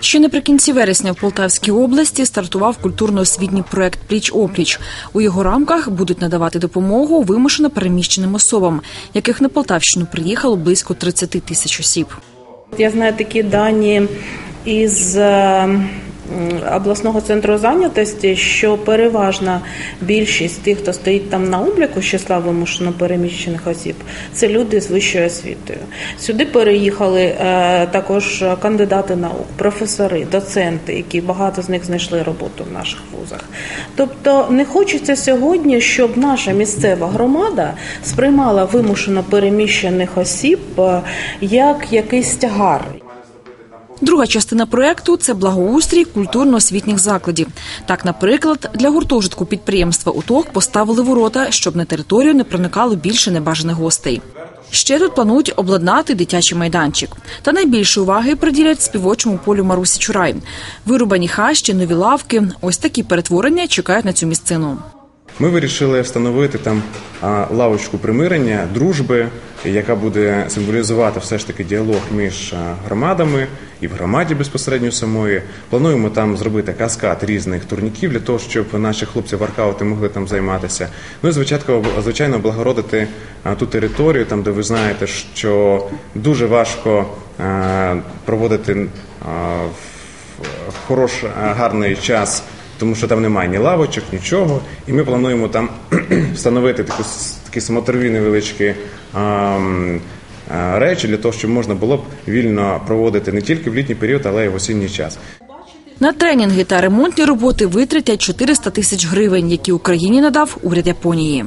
Ще наприкінці вересня в Полтавській області стартував культурно-освітній проект Пліч опліч. У його рамках будуть надавати допомогу вимушено переміщеним особам, яких на Полтавщину приїхало близько 30 тисяч осіб. Я знаю такі дані із е, обласного центру зайнятості, що переважна більшість тих, хто стоїть там на обліку з числа вимушено переміщених осіб, це люди з вищою освітою. Сюди переїхали е, також кандидати наук, професори, доценти, які багато з них знайшли роботу в наших вузах. Тобто не хочеться сьогодні, щоб наша місцева громада сприймала вимушено переміщених осіб е, як якийсь тягар. Друга частина проекту це благоустрій культурно-освітніх закладів. Так, наприклад, для гуртожитку підприємства УТОГ поставили ворота, щоб на територію не проникало більше небажаних гостей. Ще тут планують обладнати дитячий майданчик. Та найбільше уваги приділять співочому полю Марусі Чурай. Вирубані хащі, нові лавки. Ось такі перетворення чекають на цю місцину. Ми вирішили встановити там лавочку примирення, дружби, яка буде символізувати все ж таки діалог між громадами і в громаді безпосередньо самої. Плануємо там зробити каскад різних турніків для того, щоб наші хлопці воркаути могли там займатися. Ну і звичайно, звичайно, облагородити ту територію, там де ви знаєте, що дуже важко проводити хороший, гарний час тому що там немає ні лавочок, нічого. І ми плануємо там встановити таку, такі смотрові невеличкі а, а, речі для того, щоб можна було б вільно проводити не тільки в літній період, але й в осінній час. На тренінги та ремонтні роботи витратять 400 тисяч гривень, які Україні надав уряд Японії.